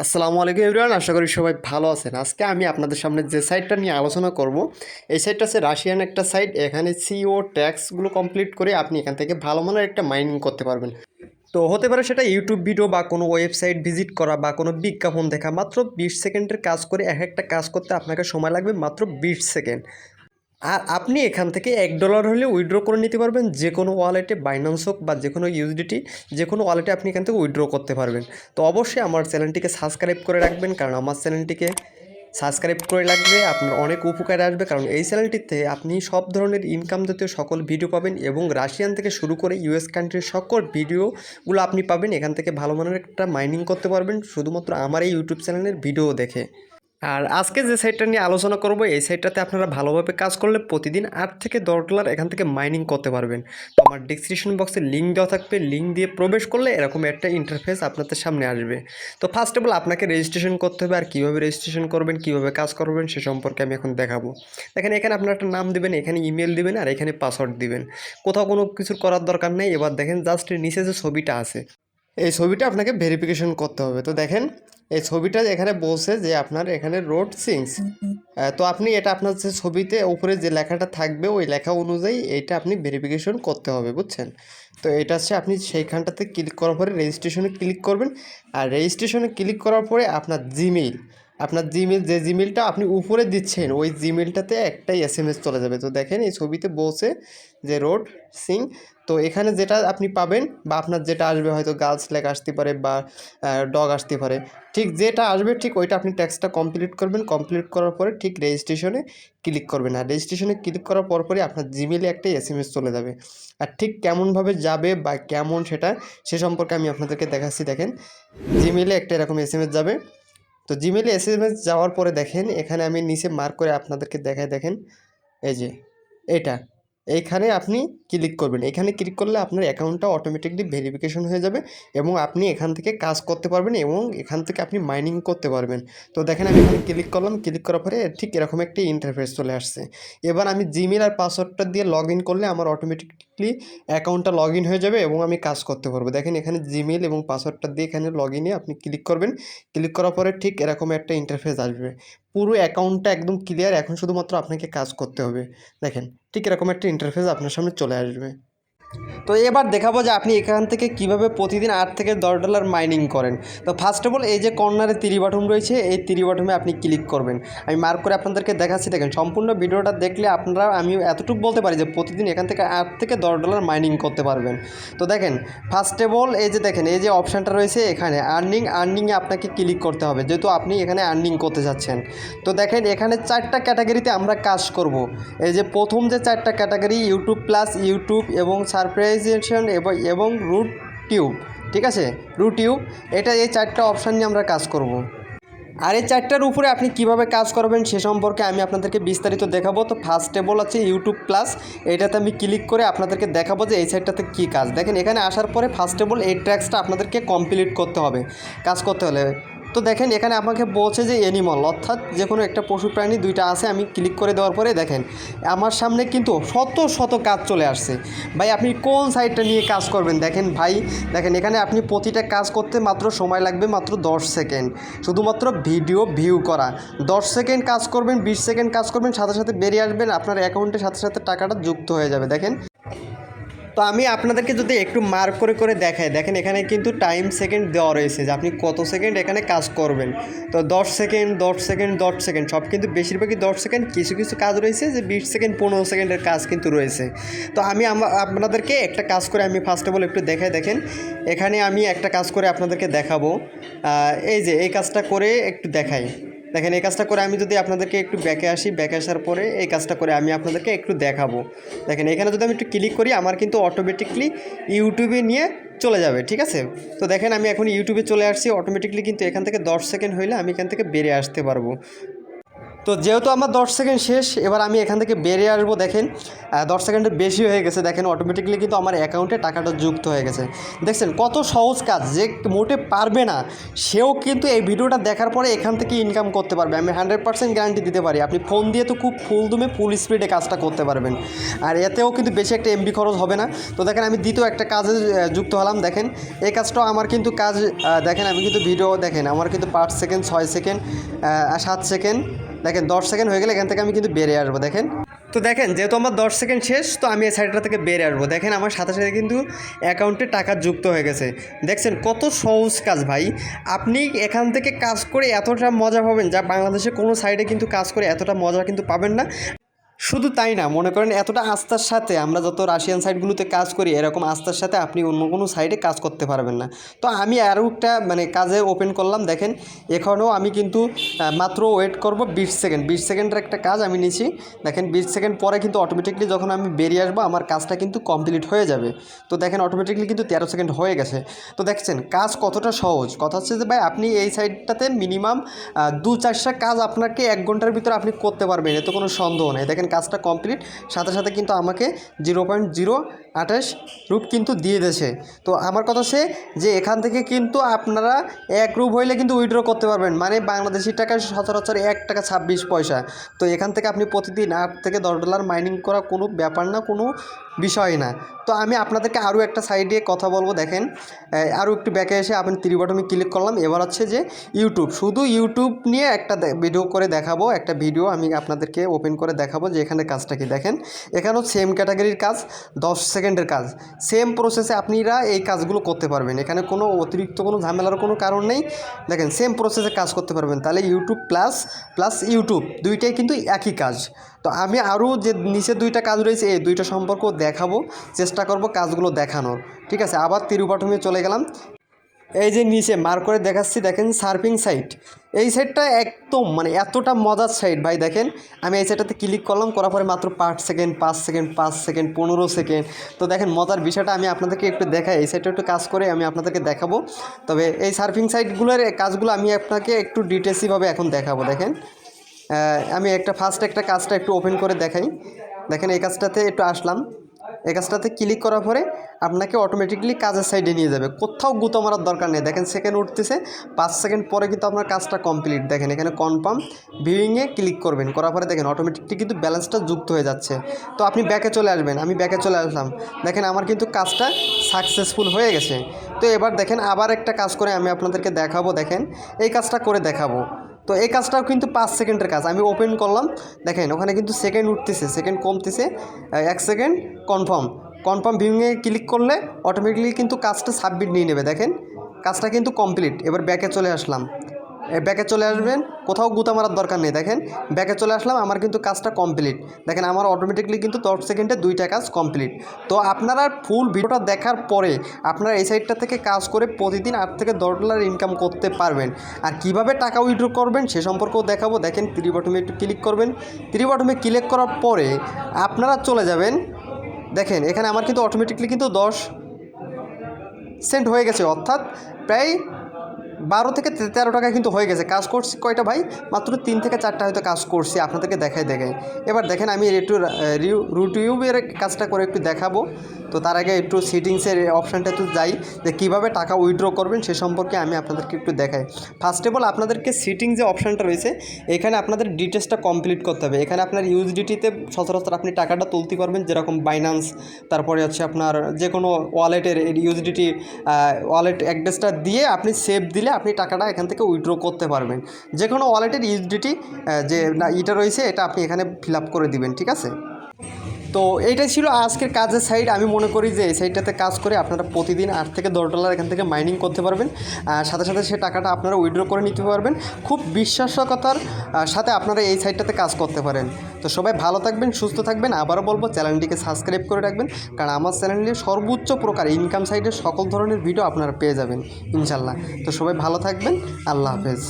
আসসালামু আলাইকুম এভরিওয়ান, আশা করি সবাই ভালো আছেন। আজকে আমি আপনাদের সামনে যে সাইটটা নিয়ে আলোচনা করব, এই সাইটটা হচ্ছে রাশিয়ান একটা সাইট। এখানে সিও ট্যাক্সগুলো কমপ্লিট করে আপনি এখান থেকে ভালো মানের একটা মাইনিং করতে পারবেন। তো হতে পারে সেটা ইউটিউব ভিডিও বা কোনো ওয়েবসাইট ভিজিট করা বা কোনো বিজ্ঞাপন দেখা, মাত্র বিশ সেকেন্ডের কাজ করে এক একটা কাজ করতে আপনাকে সময় লাগবে মাত্র বিশ সেকেন্ড। আর আপনি এখান থেকে এক ডলার হলে উইথড্র করে নিতে পারবেন, যে কোনো ওয়ালেটে বাইন্যান্স হোক বা যে কোনো ইউএসডিটি যে কোনো ওয়ালেটে আপনি এখান থেকে উইথড্র করতে পারবেন। তো অবশ্যই আমার চ্যানেলটিকে সাবস্ক্রাইব করে রাখবেন, কারণ আমার চ্যানেলটিকে সাবস্ক্রাইব করে রাখবে আপনার অনেক উপকারে আসবে। কারণ এই চ্যানেলটিতে আপনি সব ধরনের ইনকাম জাতীয় সকল ভিডিও পাবেন এবং রাশিয়ান থেকে শুরু করে ইউএস কান্ট্রির সকল ভিডিওগুলো আপনি পাবেন। এখান থেকে ভালো মানের একটা মাইনিং করতে পারবেন, শুধুমাত্র আমার এই ইউটিউব চ্যানেলের ভিডিও দেখে। আর আজকে যে সাইটটা নিয়ে আলোচনা করব, এই সাইটটাতে আপনারা ভালোভাবে কাজ করলে প্রতিদিন আট থেকে দশ ডলার এখান থেকে মাইনিং করতে পারবেন। তো আমার ডিসক্রিপশন বক্সে লিঙ্ক দেওয়া থাকবে। লিঙ্ক দিয়ে প্রবেশ করলে এরকম একটা ইন্টারফেস আপনাদের সামনে আসবে। তো ফার্স্ট অফ অল আপনাকে রেজিস্ট্রেশন করতে হবে আর কীভাবে রেজিস্ট্রেশন করবেন, কীভাবে কাজ করবেন, সে সম্পর্কে আমি এখন দেখাবো। দেখেন, এখানে আপনার একটা নাম দেবেন, এখানে ইমেল দিবেন আর এখানে পাসওয়ার্ড দিবেন। কোথাও কোনো কিছুর করার দরকার নেই। এবার দেখেন জাস্ট নিচে যে ছবিটা আছে এই ছবিটা আপনাকে ভেরিফিকেশন করতে হবে। তো দেখেন, এই ছবিটা এখানে বলছে যে আপনার এখানে রোড সিংস তো আপনি এটা আপনার যে ছবিতে উপরে যে লেখাটা থাকবে, ওই লেখা অনুযায়ী এটা আপনি ভেরিফিকেশন করতে হবে, বুঝছেন? তো এটা হচ্ছে আপনি সেইখানটাতে ক্লিক করার পরে রেজিস্ট্রেশনে ক্লিক করবেন। আর রেজিস্ট্রেশনে ক্লিক করার পরে আপনার জিমেইল আপনার জিমেল, যে জিমেলটা আপনি উপরে দিচ্ছেন, ওই জিমেলটাতে একটাই এস এম এস চলে যাবে। তো দেখেন, এই ছবিতে বসে যে রোড সিং, তো এখানে যেটা আপনি পাবেন বা আপনার যেটা আসবে, হয়তো গার্লস লেক আসতে পারে বা ডগ আসতে পারে, ঠিক যেটা আসবে, ঠিক ওইটা আপনি ট্যাক্সটা কমপ্লিট করবেন। কমপ্লিট করার পরে ঠিক রেজিস্ট্রেশনে ক্লিক করবেন। আর রেজিস্ট্রেশনে ক্লিক করার পরপরই আপনার জিমেলে একটা এস এম এস চলে যাবে। আর ঠিক কেমনভাবে যাবে বা কেমন সেটা, সে সম্পর্কে আমি আপনাদেরকে দেখাচ্ছি। দেখেন, জিমেলে একটা এরকম এস এম এস যাবে। তো জিমেলে এস এম এস যাওয়ার পরে দেখেন, এখানে আমি নিচে মার্ক করে আপনাদেরকে দেখায় দেখেন, এই যে এটা। এইখানে আপনি ক্লিক করবেন। এখানে ক্লিক করলে আপনার অ্যাকাউন্টটা অটোমেটিকলি ভেরিফিকেশন হয়ে যাবে এবং আপনি এখান থেকে কাজ করতে পারবেন এবং এখান থেকে আপনি মাইনিং করতে পারবেন। তো দেখেন আমি এখানে ক্লিক করলাম। ক্লিক করার পরে ঠিক এরকম একটি ইন্টারফেস চলে আসছে। এবার আমি জিমেল আর পাসওয়ার্ডটা দিয়ে লগ করলে আমার অটোমেটিকলি অ্যাকাউন্টটা লগ হয়ে যাবে এবং আমি কাজ করতে পারব। দেখেন এখানে জিমেল এবং পাসওয়ার্ডটা দিয়ে এখানে লগ ইনে আপনি ক্লিক করবেন। ক্লিক করার পরে ঠিক এরকম একটা ইন্টারফেস আসবে। পুরো অ্যাকাউন্টটা একদম ক্লিয়ার এখন শুধুমাত্র আপনাকে কাজ করতে হবে। দেখেন ঠিক এরকম একটা ইন্টারফেস আপনার সামনে চলে আসবে। তো এবার দেখাবো যে আপনি এখান থেকে কীভাবে প্রতিদিন আট থেকে দশ ডলার মাইনিং করেন। তো ফার্স্ট অফ অল এই যে কর্নারে তিরি রয়েছে, এই তিরি বাটনে আপনি ক্লিক করবেন। আমি মার্ক করে আপনাদেরকে দেখাচ্ছি, দেখেন সম্পূর্ণ ভিডিওটা দেখলে আপনারা, আমি এতটুকু বলতে পারি যে প্রতিদিন এখান থেকে আট থেকে দশ ডলার মাইনিং করতে পারবেন। তো দেখেন ফার্স্ট অফ অল এই যে দেখেন, এই যে অপশানটা রয়েছে এখানে আর্নিং আর্নিংয়ে আপনাকে ক্লিক করতে হবে, যেহেতু আপনি এখানে আর্নিং করতে যাচ্ছেন। তো দেখেন, এখানে চারটা ক্যাটাগরিতে আমরা কাজ করব। এই যে প্রথম যে চারটা ক্যাটাগরি ইউটিউব প্লাস ইউটিউব এবং সারপ্রাইজেশন এবং এবং রুট টিউব, ঠিক আছে? রুট টিউব, এটা এই চারটা অপশান নিয়ে আমরা কাজ করব। আর এই চারটার উপরে আপনি কীভাবে কাজ করবেন সে সম্পর্কে আমি আপনাদেরকে বিস্তারিত দেখাবো। তো ফার্স্ট টেবল আছে ইউটিউব প্লাস এটাতে আমি ক্লিক করে আপনাদেরকে দেখাবো যে এই সাইডটাতে কী কাজ। দেখেন, এখানে আসার পরে ফার্স্ট টেবল এই ট্র্যাক্সটা আপনাদেরকে কমপ্লিট করতে হবে। কাজ করতে হলে তো দেখেন, এখানে আমাকে বলছে যে অ্যানিমল অর্থাৎ যে কোনো একটা পশু প্রাণী দুইটা আছে, আমি ক্লিক করে দেওয়ার পরে দেখেন, আমার সামনে কিন্তু শত শত কাজ চলে আসছে। ভাই, আপনি কোন সাইডটা নিয়ে কাজ করবেন? দেখেন ভাই, দেখেন, এখানে আপনি প্রতিটা কাজ করতে মাত্র সময় লাগবে মাত্র দশ সেকেন্ড। শুধুমাত্র ভিডিও ভিউ করা। দশ সেকেন্ড কাজ করবেন, বিশ সেকেন্ড কাজ করবেন, সাথে সাথে বেরিয়ে আসবেন, আপনার অ্যাকাউন্টের সাথে সাথে টাকাটা যুক্ত হয়ে যাবে। দেখেন তো আমি আপনাদেরকে যদি একটু মার্ক করে করে দেখাই। দেখেন এখানে কিন্তু টাইম সেকেন্ড দেওয়া রয়েছে যে আপনি কত সেকেন্ড এখানে কাজ করবেন। তো দশ সেকেন্ড দশ সেকেন্ড দশ সেকেন্ড সব কিন্তু বেশিরভাগই দশ সেকেন্ড কিছু কিছু কাজ রয়েছে যে বিশ সেকেন্ড পনেরো সেকেন্ডের কাজ কিন্তু রয়েছে। তো আমি আপনাদেরকে একটা কাজ করে আমি ফার্স্ট অফ অল একটু দেখাই, দেখেন। এখানে আমি একটা কাজ করে আপনাদেরকে দেখাবো। এই যে এই কাজটা করে একটু দেখাই। দেখেন, এই কাজটা করে আমি যদি আপনাদেরকে একটু ব্যাকে আসি, ব্যাকে আসার পরে এই কাজটা করে আমি আপনাদেরকে একটু দেখাবো। দেখেন, এখানে যদি আমি একটু ক্লিক করি, আমার কিন্তু অটোমেটিকলি ইউটিউবে নিয়ে চলে যাবে, ঠিক আছে? তো দেখেন, আমি এখন ইউটিউবে চলে আসছি অটোমেটিকলি কিন্তু এখান থেকে দশ সেকেন্ড হইলে আমি এখান থেকে বেরিয়ে আসতে পারব। তো যেহেতু আমার দশ সেকেন্ড শেষ, এবার আমি এখান থেকে বেরিয়ে আসব, দেখেন। দশ সেকেন্ডের বেশি হয়ে গেছে, দেখেন অটোমেটিকলি কিন্তু আমার অ্যাকাউন্টে টাকাটা যুক্ত হয়ে গেছে। দেখছেন, কত সহজ কাজ, যে মোটে পারবে না, সেও কিন্তু এই ভিডিওটা দেখার পরে এখান থেকে ইনকাম করতে পারবে। আমি হান্ড্রেড পার্সেন্ট গ্যারান্টি দিতে পারি, আপনি ফোন দিয়ে তো খুব ফুল দুমে ফুল স্পিডে কাজটা করতে পারবেন। আর এতেও কিন্তু বেশি একটা এমবি খরচ হবে না। তো দেখেন, আমি দ্বিতীয় একটা কাজে যুক্ত হলাম, দেখেন। এই কাজটাও আমার কিন্তু কাজ দেখেন, আমি কিন্তু ভিডিও দেখেন, আমার কিন্তু পাঁচ সেকেন্ড, ছয় সেকেন্ড সাত সেকেন্ড দেখেন, দশ সেকেন্ড হয়ে গেলে এখান থেকে আমি কিন্তু বেরিয়ে আসব, দেখেন। তো দেখেন, যেহেতু আমার দশ সেকেন্ড শেষ, তো আমি এই সাইডটা থেকে বেরিয়ে আসব। দেখেন, আমার সাথে সাথে কিন্তু অ্যাকাউন্টে টাকা যুক্ত হয়ে গেছে। দেখছেন, কত সহজ কাজ ভাই। আপনি এখান থেকে কাজ করে এতটা মজা পাবেন, যা বাংলাদেশে কোনো সাইডে কিন্তু কাজ করে এতটা মজা কিন্তু পাবেন না। শুধু তাই না, মনে করেন এতটা আস্থার সাথে আমরা যত রাশিয়ান সাইটগুলোতে কাজ করি, এরকম আস্থার সাথে আপনি অন্য কোনো সাইডে কাজ করতে পারবেন না। তো আমি আরও একটা মানে কাজে ওপেন করলাম, দেখেন এখনও আমি কিন্তু মাত্র ওয়েট করব বিশ সেকেন্ড বিশ সেকেন্ডের একটা কাজ আমি নিছি। দেখেন বিশ সেকেন্ড পরে কিন্তু অটোমেটিকলি যখন আমি বেরিয়ে আসব, আমার কাজটা কিন্তু কমপ্লিট হয়ে যাবে। তো দেখেন অটোমেটিকলি কিন্তু তেরো সেকেন্ড হয়ে গেছে। তো দেখছেন, কাজ কতটা সহজ? কথা হচ্ছে যে ভাই, আপনি এই সাইডটাতে মিনিমাম দু চারটা কাজ আপনাকে এক ঘণ্টার ভিতরে আপনি করতে পারবেন, এতে কোনো সন্দেহ নেই। দেখেন কাজটা কমপ্লিট সাথে সাথে কিন্তু আমাকে জিরো পয়েন্ট জিরো আঠাশ রূপ কিন্তু দিয়ে দিয়েছে। তো আমার কথা সে যে এখান থেকে কিন্তু আপনারা এক রূপ হইলে কিন্তু উইড্র করতে পারবেন। মানে বাংলাদেশি টাকা সচরাচর এক টাকা ছাব্বিশ পয়সা। তো এখান থেকে আপনি প্রতিদিন আট থেকে দশ ডলার মাইনিং করা কোনো ব্যাপার না, কোনো বিষয় না। তো আমি আপনাদেরকে আরও একটা সাইডে কথা বলব, দেখেন। আরও একটু ব্যাকে এসে আপনি ত্রি বটমে ক্লিক করলাম। এবার হচ্ছে যে ইউটিউব শুধু ইউটিউব নিয়ে একটা ভিডিও করে দেখাবো, একটা ভিডিও আমি আপনাদেরকে ওপেন করে দেখাবো যে এখানে কাজটা কি। দেখেন, এখানেও সেম ক্যাটাগরির কাজ। দশ সেকেন্ডের কাজ। সেম প্রসেসে আপনারা এই কাজগুলো করতে পারবেন। এখানে কোনো অতিরিক্ত কোনো ঝামেলার কোনো কারণ নেই। দেখেন সেম প্রসেসে কাজ করতে পারবেন। তাহলে ইউটিউব প্লাস প্লাস ইউটিউব দুইটাই কিন্তু একই কাজ। তো আমি আরও যে নিচে দুইটা কাজ রয়েছে, এই দুইটা সম্পর্ক দেখাবো, চেষ্টা করব কাজগুলো দেখানোর। ঠিক আছে? আবার তিরুপাঠমে চলে গেলাম। এই যে নিচে মার করে দেখাচ্ছি, দেখেন সার্ফিং সাইট। এই সাইটটা একদম মানে এতটা মজার সাইট ভাই, দেখেন। আমি এই সাইটটাতে ক্লিক করলাম, করার পরে মাত্র পাঁচ সেকেন্ড পাঁচ সেকেন্ড পাঁচ সেকেন্ড, পনেরো সেকেন্ড। তো দেখেন, মজার বিষয়টা আমি আপনাদেরকে একটু দেখাই। এই সাইটটা একটু কাজ করে আমি আপনাদেরকে দেখাবো। তবে এই সার্ফিং সাইটগুলোর কাজগুলো আমি আপনাকে একটু ডিটেলসিভাবে এখন দেখাবো, দেখেন। আমি একটা, ফার্স্ট একটা কাজটা একটু ওপেন করে দেখাই। দেখেন, এই কাজটাতে একটু আসলাম। এই কাজটাতে ক্লিক করার পরে আপনাকে অটোমেটিকলি কাজের সাইডে নিয়ে যাবে। কোথাও গুঁতো মারার দরকার নেই। দেখেন সেকেন্ড উঠতেছে। পাঁচ সেকেন্ড পরে কিন্তু আপনার কাজটা কমপ্লিট দেখেন এখানে কনফার্ম ভিউইংয়ে ক্লিক করবেন। করার পরে দেখেন অটোমেটিকলি কিন্তু ব্যালেন্সটা যুক্ত হয়ে যাচ্ছে। তো আপনি ব্যাকে চলে আসবেন। আমি ব্যাকে চলে আসলাম। দেখেন আমার কিন্তু কাজটা সাকসেসফুল হয়ে গেছে। তো এবার দেখেন আবার একটা কাজ করে আমি আপনাদেরকে দেখাবো। দেখেন এই কাজটা করে দেখাবো। তো এই কাজটাও কিন্তু পাঁচ সেকেন্ডের কাজ। আমি ওপেন করলাম, দেখেন ওখানে কিন্তু সেকেন্ড উঠতেছে সেকেন্ড কমতেছে এক সেকেন্ড কনফার্ম কনফার্ম ভিউইংয়ে ক্লিক করলে অটোমেটিকলি কিন্তু কাজটা সাবমিট নিয়ে নেবে, দেখেন। কাজটা কিন্তু কমপ্লিট এবার ব্যাকে চলে আসলাম। ব্যাকে চলে আসবেন। কোথাও গুতা মারার দরকার নেই, দেখেন। ব্যাকে চলে আসলাম, আমার কিন্তু কাজটা কমপ্লিট দেখেন, আমার অটোমেটিকলি কিন্তু দশ সেকেন্ডে দুইটা কাজ কমপ্লিট তো আপনারা ফুল ভিডিওটা দেখার পরে আপনারা এই সাইডটা থেকে কাজ করে প্রতিদিন আট থেকে দশ ডলার ইনকাম করতে পারবেন। আর কীভাবে টাকা উইড্রো করবেন সে সম্পর্কেও দেখাবো। দেখেন ত্রি বটমে একটু ক্লিক করবেন। ত্রি বটমে ক্লিক করার পরে আপনারা চলে যাবেন। দেখেন, এখানে আমার কিন্তু অটোমেটিকলি কিন্তু দশ সেন্ট হয়ে গেছে, অর্থাৎ প্রায় বারো থেকে তেরো টাকা কিন্তু হয়ে গেছে। কাজ করছি কয়টা ভাই? মাত্র তিন থেকে চারটা হয়তো কাজ করছি আপনাদেরকে দেখাই দেখাই। এবার দেখেন আমি একটু রুটিউবের কাজটা করে একটু দেখাবো। তো তার আগে একটু সিটিংসের অপশানটা একটু যাই, যে কীভাবে টাকা উইথড্র করবেন সে সম্পর্কে আমি আপনাদেরকে একটু দেখাই। ফার্স্ট অফ অল আপনাদেরকে সিটিং যে অপশানটা রয়েছে, এখানে আপনাদের ডিটেলসটা কমপ্লিট করতে হবে। এখানে আপনার ইউএসডিটিতে সচরাচর আপনি টাকাটা তুলতে পারবেন, যেরকম বাইন্যান্স তারপরে হচ্ছে আপনার যে কোনো ওয়ালেটের ইউএসডিটি ওয়ালেট অ্যাড্রেসটা দিয়ে আপনি সেভ দিলে আপনি টাকাটা এখান থেকে উইথড্র করতে পারবেন। যে কোনো ওয়ালেটের ইউডিটি যে না, ইটা রয়েছে, এটা আপনি এখানে ফিল আপ করে দিবেন, ঠিক আছে? তো এইটাই ছিল আজকের কাজের সাইড আমি মনে করি যে এই সাইডটাতে কাজ করে আপনারা প্রতিদিন আট থেকে দশ ডলার এখান থেকে মাইনিং করতে পারবেন। সাথে সাথে সে টাকাটা আপনারা উইড্রো করে নিতে পারবেন। খুব বিশ্বাসকতার সাথে আপনারা এই সাইডটাতে কাজ করতে পারেন। তো সবাই ভালো থাকবেন, সুস্থ থাকবেন। আবারও বলব চ্যানেলটিকে সাবস্ক্রাইব করে রাখবেন। কারণ আমার চ্যানেলে সর্বোচ্চ প্রকার ইনকাম সাইডের সকল ধরনের ভিডিও আপনারা পেয়ে যাবেন ইনশাল্লাহ তো সবাই ভালো থাকবেন। আল্লাহ হাফেজ।